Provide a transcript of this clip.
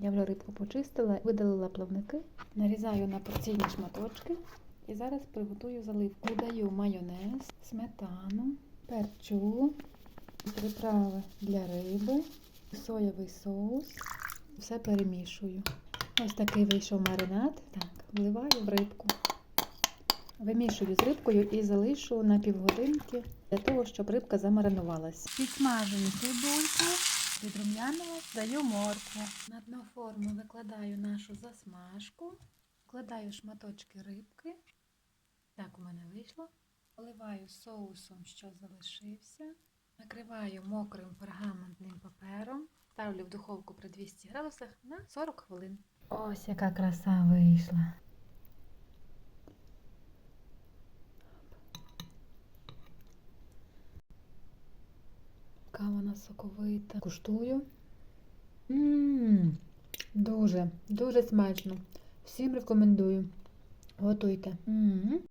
Я вже рибку почистила, видалила плавники, нарізаю на порційні шматочки. І зараз приготую заливку. Додаю майонез, сметану, перчу, приправи для риби, соєвий соус. Все перемішую. Ось такий вийшов маринад. Так, вливаю в рибку. Вимішую з рибкою і залишу на півгодинки для того, щоб рибка замаринувалась. Підсмажую цибульку, підрум'янилась, даю моркву. На дно форми викладаю нашу засмажку, вкладаю шматочки рибки. Так у мене вийшло. Поливаю соусом, що залишився. Накриваю мокрим пергаментним папером. Ставлю в духовку при 200 градусах на 40 хвилин. Ось яка краса вийшла. Яка вона соковита. Куштую. Ммм, дуже, дуже смачно. Всім рекомендую. Готуйте. М.